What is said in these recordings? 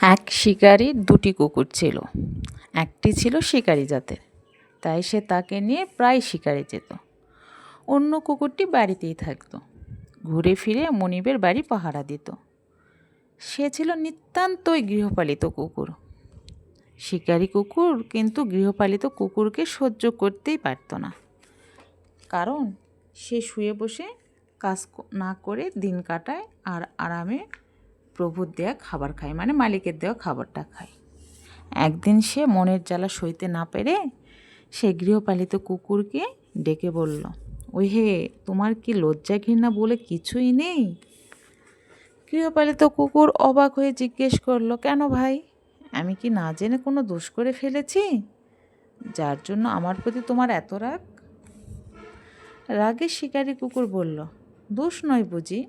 এক শিকারীর দুটি কুকুর ছিল। একটি ছিল শিকারি জাতের, তাই সে তাকে নিয়ে প্রায় শিকারে যেত। অন্য কুকুরটি বাড়িতেই থাকতো, ঘুরে ফিরে মনিবের বাড়ি পাহারা দিত। সে ছিল নিতান্তই গৃহপালিত কুকুর। শিকারি কুকুর কিন্তু গৃহপালিত কুকুরকে সহ্য করতেই পারত না, কারণ সে শুয়ে বসে কাজ না করে দিন কাটায় আর আরামে প্রভুর দেওয়া খাবার খায় মানে মালিকের দেওয়া খাবারটা খায়। একদিন সে মনের জ্বালা সইতে না পেরে সে গৃহপালিত কুকুরকে ডেকে বলল ওই হে তোমার কি লজ্জা ঘৃণা বলে কিছুই নেই? গৃহপালিত কুকুর অবাক হয়ে জিজ্ঞেস করল, কেন ভাই, আমি কি না জেনে কোনো দোষ করে ফেলেছি? যার জন্য আমার প্রতি তোমার এত রাগ? রাগে শিকারি কুকুর বলল, দোষ নয় বুঝি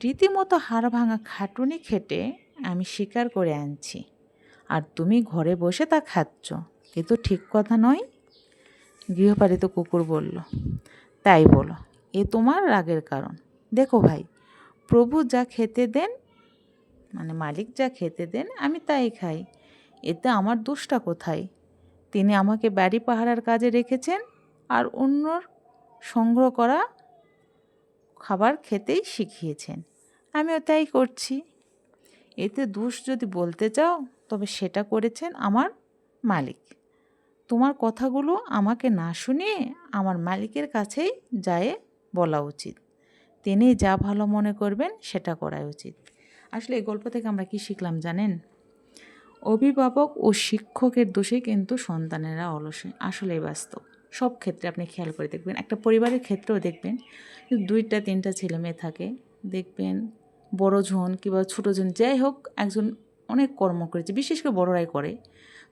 রীতিমতো হাড় ভাঙা খাটুনি খেটে আমি শিকার করে আনছি। আর তুমি ঘরে বসে তা খাচ্ছ, এ তো ঠিক কথা নয়? গৃহপালিত কুকুর বলল, তাই বলো, এ তোমার রাগের কারণ। দেখো ভাই, প্রভু যা খেতে দেন মানে মালিক যা খেতে দেন, আমি তাই খাই। এতে আমার দোষটা কোথায়? তিনি আমাকে বাড়ি পাহারার কাজে রেখেছেন, আর অন্যর সংগ্রহ করা খাবার খেতেই শিখিয়েছেন। আমিও তাই করছি। এতে দোষ যদি বলতে চাও, তবে সেটা করেছেন আমার মালিক। তোমার কথাগুলো আমাকে না শুনিয়ে আমার মালিকের কাছেই যায় বলা উচিত। তিনি যা ভালো মনে করবেন সেটা করাই উচিত। আসলে এই গল্প থেকে আমরা কি শিখলাম জানেন? অভিভাবক ও শিক্ষকের দোষে কিন্তু সন্তানেরা অলসে, আসলেই বাস্তব সব ক্ষেত্রে আপনি খেয়াল করে দেখবেন। একটা পরিবারের ক্ষেত্রেও দেখবেন দুইটা, তিনটা ছেলে মেয়ে থাকে। দেখবেন বড় জন কিংবা ছোটো জন যাই হোক, একজন অনেক কর্ম করেছে, বিশেষ করে বড়রাই করে।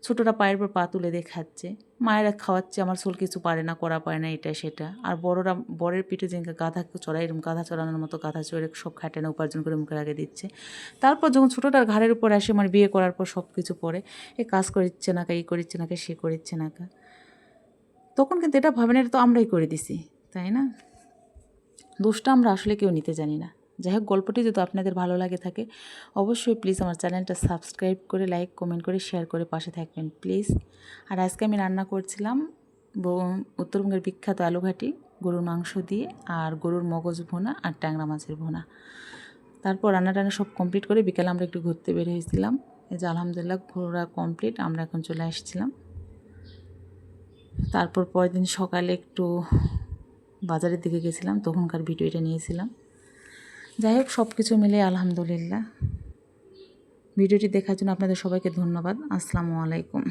ছোটরা পায়ের পর পা তুলে দিয়ে খাচ্ছে। মায়েরা খাওয়াচ্ছে, আমার সোল কিছু পারে না, করা পারে না, এটা, সেটা। আর বড়রা বরের পিঠে যে গাধা চড়াই এরকম গাধা চড়ানোর মতো গাধা চড়ে সব খাটে না, উপার্জন করে মুখের আগে দিচ্ছে। তারপর যখন ছোটোটার ঘাড়ের উপর আসে মানে বিয়ে করার পর সব কিছু পরে, এ কাজ করিচ্ছে না কা এই করিচ্ছে না কা, সে করিচ্ছে না কা। তখন কিন্তু এটা ভাবেন, এটা তো আমরাই করে দিছি, তাই না? দোষটা আমরা আসলে কেউ নিতে জানি না। যাই হোক, গল্পটি যদি আপনাদের ভালো লাগে থাকে, অবশ্যই প্লিজ আমার চ্যানেলটা সাবস্ক্রাইব করে লাইক কমেন্ট করে শেয়ার করে পাশে থাকবেন প্লিজ আর আজকে আমি রান্না করছিলাম উত্তরবঙ্গের বিখ্যাত আলুঘাটি, গরুর মাংস দিয়ে আর গরুর মগজ ভুনা আর ট্যাংরা মাছের ভুনা। তারপর রান্না টান্না সব কমপ্লিট করে বিকালে আমরা একটু ঘুরতে বের হয়েছিলাম। এই যে আলহামদুলিল্লাহ, ঘোরা কমপ্লিট আমরা এখন চলে আসছিলাম। তারপর পরের দিন সকালে একটু বাজারের দিকে গেছিলাম, তখনকার ভিডিওটা নিয়েছিলাম। যাই হোক সব কিছু মিলে আলহামদুলিল্লাহ। ভিডিওটি দেখার জন্য আপনাদের সবাইকে ধন্যবাদ। আসসালামু আলাইকুম।